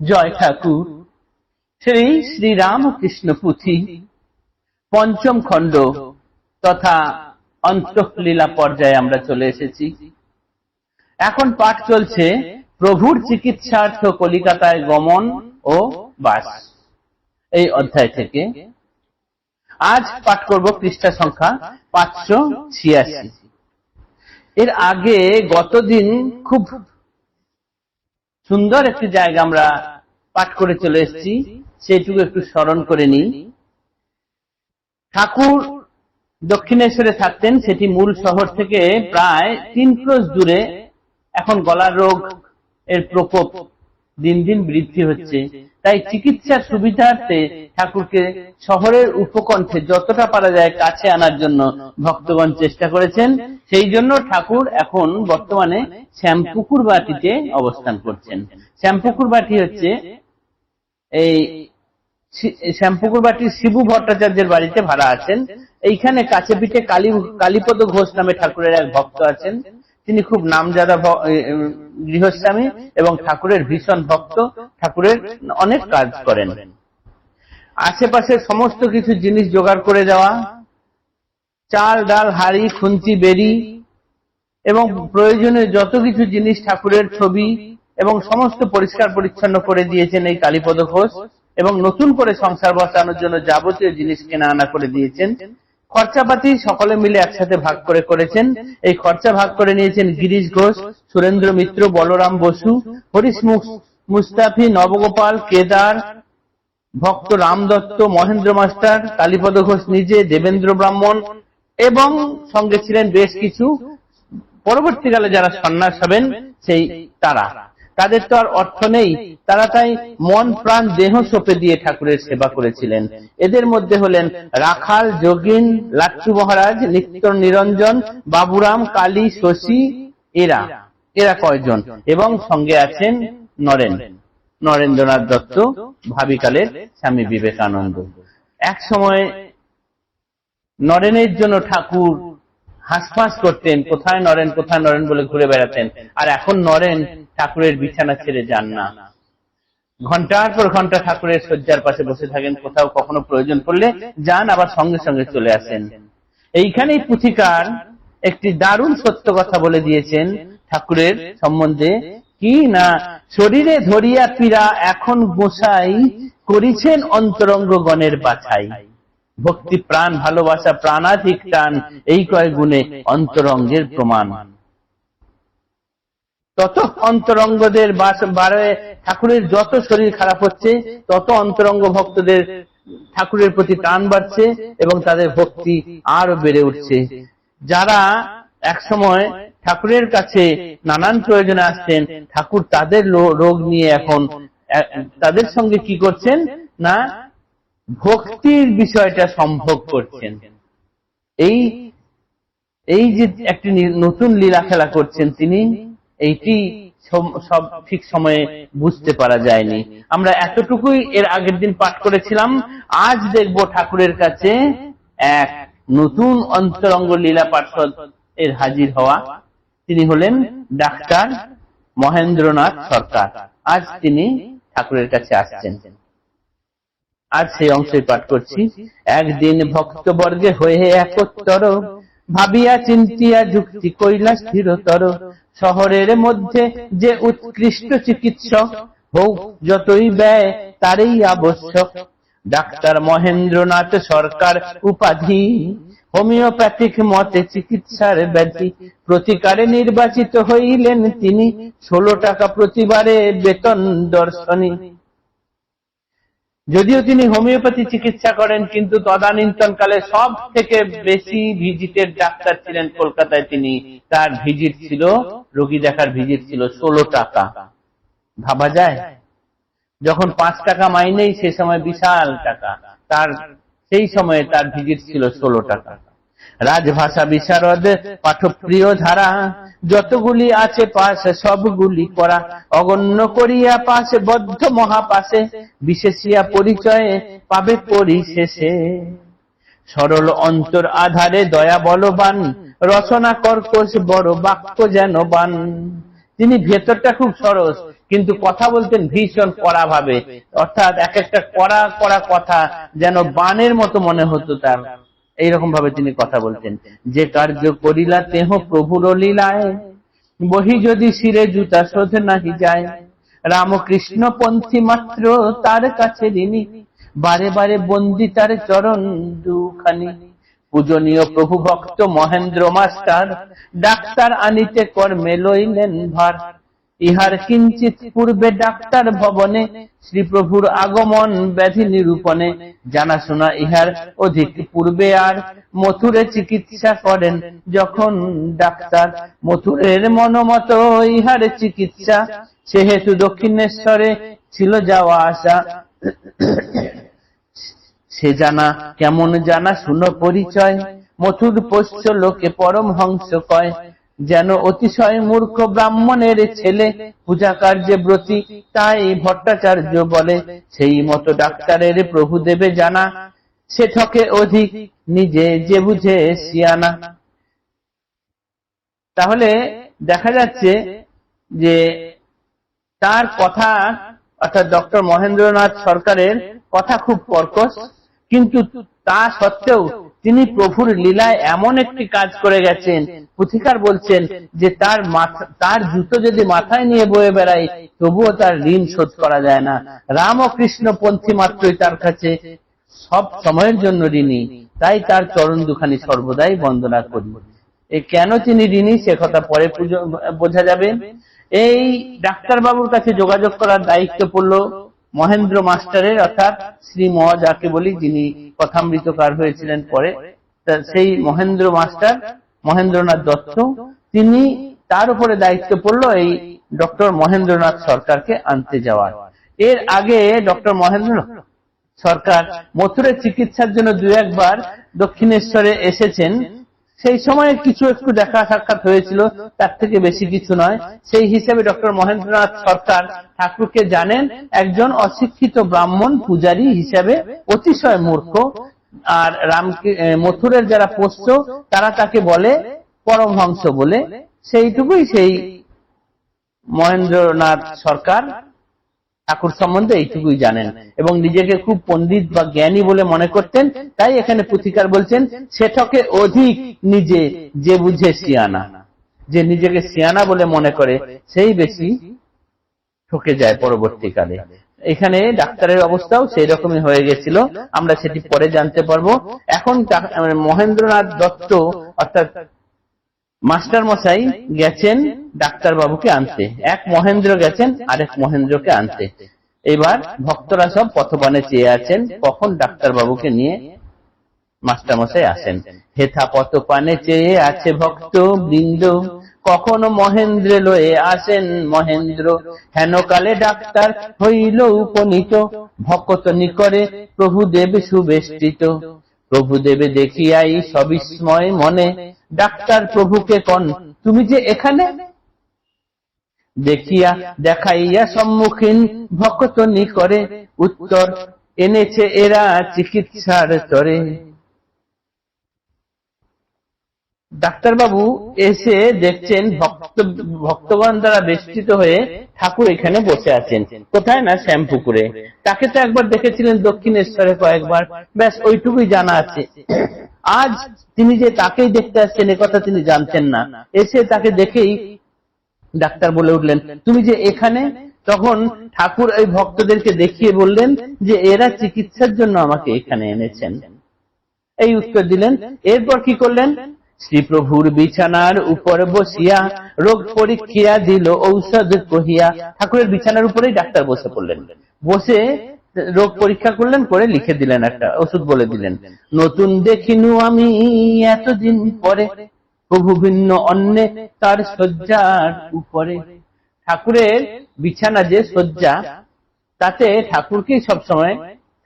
জয় ঠাকুর। শ্রী শ্রীরামকৃষ্ণ পুঁথি, পঞ্চম খণ্ড তথা অন্তঃলীলা পর্যায়ে আমরা চলে এসেছি। এখন পাঠ চলছে প্রভুর চিকিৎসার্থ কলিকাতায় গমন ও বাস। এই অধ্যায় থেকে। আজ পাঠ করব পৃষ্ঠা সংখ্যা পাঁচশো ছিয়াশি। এর আগে গতদিন খুব সুন্দর একটি জায়গা আমরা পাঠ করে চলে এসেছি। সেটুকু একটু স্মরণ করে নিই। ঠাকুর দক্ষিণেশ্বরে থাকতেন, সেটি মূল শহর থেকে প্রায় তিন ক্রোশ দূরে। এখন গলার রোগ এর প্রকোপ দিন দিন বৃদ্ধি হচ্ছে। তাই চিকিৎসার সুবিধার্থে ঠাকুরকে শহরের উপকণ্ঠে যতটা পারা যায় কাছে আনার জন্য ভক্তগণ চেষ্টা করেছেন। সেই জন্য ঠাকুর এখন বর্তমানে শ্যামপুকুর বাটিতে অবস্থান করছেন। শ্যামপুকুর বাটি হচ্ছে এই শ্যামপুকুর বাটির শিবু ভট্টাচার্যের বাড়িতে ভাড়া আছেন। এইখানে কাছে পিঠে কালী কালীপদ ঘোষ নামে ঠাকুরের এক ভক্ত আছেন। তিনি খুব নামজাদা গৃহস্বামী এবং ঠাকুরের ভীষণ ভক্ত। ঠাকুরের অনেক কাজ করেন। আশেপাশে সমস্ত কিছু জিনিস জোগাড় করে দেওয়া। চাল ডাল হাড়ি খুন্তি বেরি এবং প্রয়োজনীয় যত কিছু জিনিস ঠাকুরের ছবি এবং সমস্ত পরিষ্কার পরিচ্ছন্ন করে দিয়েছেন এই কালীপদ ঘোষ এবং নতুন করে সংসার বসানোর জন্য যাবতীয় জিনিস কেনা আনা করে দিয়েছেন। খরচাপাতি সকলে মিলে একসাথে ভাগ করে করেছেন। এই খরচা ভাগ করে নিয়েছেন গিরিশ ঘোষ সুরেন্দ্র মিত্র বলরাম বসু হরিশ মুস্তাফি নবগোপাল কেদার ভক্ত রাম দত্ত মহেন্দ্র মাস্টার কালীপদ ঘোষ নিজে দেবেন্দ্র ব্রাহ্মণ এবং সঙ্গে ছিলেন বেশ কিছু পরবর্তীকালে যারা সন্ন্যাস হবেন, সেই তারা। তাদের তো আর অর্থ নেই। তারা তাই মন প্রাণ দেহ সোপে দিয়ে ঠাকুরের সেবা করেছিলেন। এদের মধ্যে হলেন রাখাল, যোগিন, লাচ্ছু মহারাজ নিত্য নিরঞ্জন, বাবুরাম, কালী, শশী, এরা। এরা কয়জন? এবং সঙ্গে আছেন নরেন। নরেন্দ্রনাথ দত্ত, ভাবিকালের স্বামী বিবেকানন্দ। এক সময় নরেনের জন্য ঠাকুর হাসফাস করতেন, কোথায় নরেন কোথায় নরেন বলে ঘুরে বেড়াতেন। আর এখন নরেন ঠাকুরের বিছানা ছেড়ে যান না। ঘণ্টার পর ঘণ্টা ঠাকুরের শয্যার পাশে বসে থাকেন, কোথাও কখনো প্রয়োজন পড়লে যান, আবার সঙ্গে সঙ্গে চলে আসেন। এইখানেই পুথিকার একটি দারুণ সত্য কথা বলে দিয়েছেন ঠাকুরের সম্বন্ধে, কি না শরীরে ধরিয়া পীড়া এখন গোসাই করিছেন অন্তরঙ্গ গণের বাছাই। ভক্তি, প্রাণ, ভালোবাসা, প্রাণাধিক টান, এই কয় গুণে অন্তরঙ্গের প্রমাণ। তত অন্তরঙ্গদের বারে ঠাকুরের যত শরীর খারাপ হচ্ছে, তত অন্তরঙ্গ ভক্তদের ঠাকুরের প্রতি টান বাড়ছে এবং তাদের ভক্তি আরও বেড়ে উঠছে। যারা একসময় ঠাকুরের কাছে নানান প্রয়োজনে আসছেন, ঠাকুর তাদের রোগ নিয়ে এখন তাদের সঙ্গে কি করছেন? না ভক্তির বিষয়টা সম্ভব করছেন। এই এই যে একটি নতুন লীলা খেলা করছেন তিনি, এইটি সব ঠিক সময়ে বুঝতে পারা যায়নি। আমরা এতটুকুই এর আগের দিন পাঠ করেছিলাম, আজ দেখব ঠাকুরের কাছে এক নতুন অন্তরঙ্গ লীলা পার্ষদ এর হাজির হওয়া। তিনি হলেন ডাক্তার মহেন্দ্রনাথ সরকার। আজ তিনি ঠাকুরের কাছে আসছেন। আজ সেই অংশে পাঠ করছি। একদিন ভক্তবর্গে হয়ে একত্তর, ভাবিয়া চিন্তিয়া যুক্তি কইলা স্থিরতর। শহরের মধ্যে যে উৎকৃষ্ট চিকিৎসক হোক, যতই ব্যয়, তারই আবশ্যক। ডাক্তার মহেন্দ্রনাথ সরকার উপাধি। হোমিওপ্যাথিক মতে চিকিৎসার ব্যাধি প্রতিকারে নির্বাচিত হইলেন তিনি। ষোলো টাকা প্রতিবারে বেতন দর্শনী। যদিও তিনি হোমিওপ্যাথি চিকিৎসা করেন, কিন্তু তদানীন্তন কালে সব থেকে বেশি ভিজিটের ডাক্তার ছিলেন কলকাতায় তিনি। তার ভিজিট ছিল, রোগী দেখার ভিজিট ছিল ষোলো টাকা। ভাবা যায়? যখন পাঁচ টাকা মাইনেই সে সময় বিশাল টাকা, তার সেই সময়ে তার ভিজিট ছিল ষোলো টাকা। রাজভাষা বিশারদ, পাঠপ্রিয় ধারা, যতগুলি আছে পাশে, সবগুলি করা অগণ্য করিয়া পাশে, বদ্ধ মহাপাশে বিশেষিয়া পরিচয়ে পাবে পরিশেষে। সরল অন্তর আধারে দয়া বলবান, রচনা কর্কশ বড় বাক্য যেন বান। তিনি ভেতরটা খুব সরস, কিন্তু কথা বলতেন ভীষণ কড়া ভাবে অর্থাৎ এক একটা কড়া কড়া কথা যেন বানের মতো মনে হতো তার। এইরকম ভাবে তিনি কথা বলতেন যে কার্য করিলা তেহ প্রভুর লীলায়, বহি যদি শিরে জুতা শোধ নাহি যায়। রামকৃষ্ণ পন্থী মাত্র তার কাছে ঋণী, বারে বারে বন্দি তার চরণ দুখানি। পূজনীয় প্রভু ভক্ত মহেন্দ্র মাস্টার, ডাক্তার আনিতে কর্মে লইলেন ভার। ইহার কিঞ্চিত পূর্বে ডাক্তার ভবনে শ্রীপ্রভুর আগমন ব্যাধি নিরূপণে। জানাশোনা ইহার অধিক পূর্বে আর মথুরে চিকিৎসা করেন। যখন ডাক্তার মথুরের মনোমত ইহার চিকিৎসা, সেহেতু দক্ষিণেশ্বরে ছিল যাওয়া আসা। সে জানা কেমন জানা শুনো পরিচয়। মথুর পোষ্য লোকে পরম হংস কয়। যেন অতিশয় মূর্খ ব্রাহ্মণের ছেলে পূজা কার্যে ব্রতী, তাই ভট্টাচার্য বলে, সেই মতো ডাক্তারের প্রভু দেবে জানা সে ঠকে অধিক নিজে যে বুঝে সিয়ানা তাহলে দেখা যাচ্ছে যে তার কথা, অর্থাৎ ডক্টর মহেন্দ্রনাথ সরকারের কথা খুব কর্কশ, কিন্তু তা সত্ত্বেও তিনি প্রভুর লীলায় এমন একটি কাজ করে গেছেন। পুথিকার বলছেন যে তার তার জুতো যদি মাথায় নিয়ে বয়ে বেড়ায়, তবুও তার ঋণ শোধ করা যায় না। রাম ও কৃষ্ণ পন্থী মাত্রই তার কাছে সব সময়ের জন্য ঋণী। তাই তার চরণ দুখানি সর্বদাই বন্দনা করি। কেন তিনি ঋণী? সে কথা পরে বোঝা যাবে। এই ডাক্তার বাবুর কাছে যোগাযোগ করার দায়িত্ব পড়ল মহেন্দ্র মাস্টারের, অর্থাৎ শ্রী ম যাকে বলি, যিনি কথামৃতকার হয়েছিলেন পরে সেই মহেন্দ্র মাস্টার, মহেন্দ্রনাথ দত্ত, তিনি তার উপরে দায়িত্ব পড়ল এই ডক্টর মহেন্দ্রনাথ সরকারকে আনতে যাওয়ার। এর আগে ডক্টর মহেন্দ্র সরকার মথুরের চিকিৎসার জন্য দু একবার দক্ষিণেশ্বরে এসেছেন। সেই সময়ে কিছু একটু দেখা সাক্ষাৎ হয়েছিল, তার থেকে বেশি কিছু নয়। সেই হিসেবে ডক্টর মহেন্দ্রনাথ সরকার ঠাকুরকে জানেন, একজন অশিক্ষিত ব্রাহ্মণ পূজারী হিসেবে অতিশয় মূর্খ। আর রাম মথুরের যারা পোষ্য, তারা তাকে বলে পরমহংস বলে। সেইটুকুই সেই মহেন্দ্রনাথ সরকার ঠাকুর সম্বন্ধে এইটুকুই জানেন। এবং নিজেকে খুব পণ্ডিত বা জ্ঞানী বলে মনে করতেন, তাই এখানে পুথিকার বলছেন, সেঠকে অধিক নিজে যে বুঝে সিয়ানা। যে নিজেকে সিয়ানা বলে মনে করে, সেই বেশি ঠকে যায় পরবর্তীকালে। এখানে ডাক্তারের অবস্থাও সেই রকমই হয়ে গেছিল, আমরা সেটি পরে জানতে পারব। এখন মহেন্দ্রনাথ দত্ত, অর্থাৎ মাস্টার মশাই গেছেন ডাক্তার বাবুকে আনতে। এক মহেন্দ্র গেছেন, আরেক মহেন্দ্রকে আনতে। এবার ভক্তরা সব পথবানে চেয়ে আছেন, কখন ডাক্তার বাবুকে নিয়ে মাস্টার মশাই আসেন। হেথা পথপানে চেয়ে আছে ভক্ত বৃন্দ, কখনো মহেন্দ্র লয়ে আসেন মহেন্দ্র। হেন কালে ডাক্তার হইল উপনীত, ভকত নিকরে প্রভু দেব সুবেষ্টিত। প্রভু দেবে দেখিয়াই সবিস্ময় মনে ডাক্তার প্রভুকে কন, তুমি যে এখানে? দেখিয়া দেখাইয়া সম্মুখীন ভক্ত নিকরে উত্তর, এনেছে এরা চিকিৎসার তরে ডাক্তারবাবু এসে দেখছেন ভক্ত ভক্তগণ দ্বারা বেষ্টিত হয়ে ঠাকুর এখানে বসে আছেন। কোথায় না শ্যামপুকুরে? তাকে তো একবার দেখেছিলেন দক্ষিণেশ্বরে কয়েকবার। ব্যাস, ওইটুকুই জানা আছে। আজ তিনি যে তাকেই দেখতে আসছেন কথা তিনি জানতেন না। এসে তাকে দেখেই ডাক্তার বলে উঠলেন, তুমি যে এখানে? তখন ঠাকুর এই ভক্তদেরকে দেখিয়ে বললেন যে এরা চিকিৎসার জন্য আমাকে এখানে এনেছেন। এই উত্তর দিলেন, এরপর কি করলেন? শ্রীপ্রভুর বিছানার উপর বসিয়া রোগ পরীক্ষা দিল, ঔষধ কহিয়া। ঠাকুরের বিছানার উপরেই ডাক্তার বসে পড়লেন। বসে রোগ পরীক্ষা করলেন, করে লিখে দিলেন একটা, ওষুধ বলে দিলেন। নতুন দেখিনু আমি এতদিন পরে, প্রভু ভিন্ন অন্যে তার শয্যার উপরে। ঠাকুরের বিছানা যে শয্যা, তাতে ঠাকুরকেই সবসময়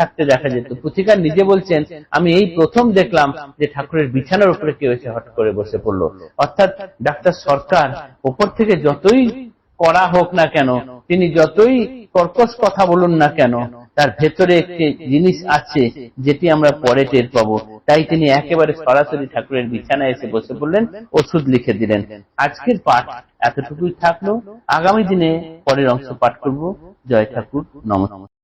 থাকতে দেখা যেত। পুথিকার নিজে বলছেন আমি এই প্রথম দেখলাম যে ঠাকুরের বিছানার উপরে কেউ এসে হঠাৎ করে বসে পড়ল। অর্থাৎ ডাক্তার সরকার ওপর থেকে যতই করা হোক না কেন তিনি যতই কর্কশ কথা বলুন না কেন তার ভেতরে একটি জিনিস আছে যেটি আমরা পরে টের পাবো। তাই তিনি একেবারে সরাসরি ঠাকুরের বিছানায় এসে বসে পড়লেন ওষুধ লিখে দিলেন। আজকের পাঠ এতটুকুই থাকল। আগামী দিনে পরের অংশ পাঠ করব। জয় ঠাকুর নমস্কার।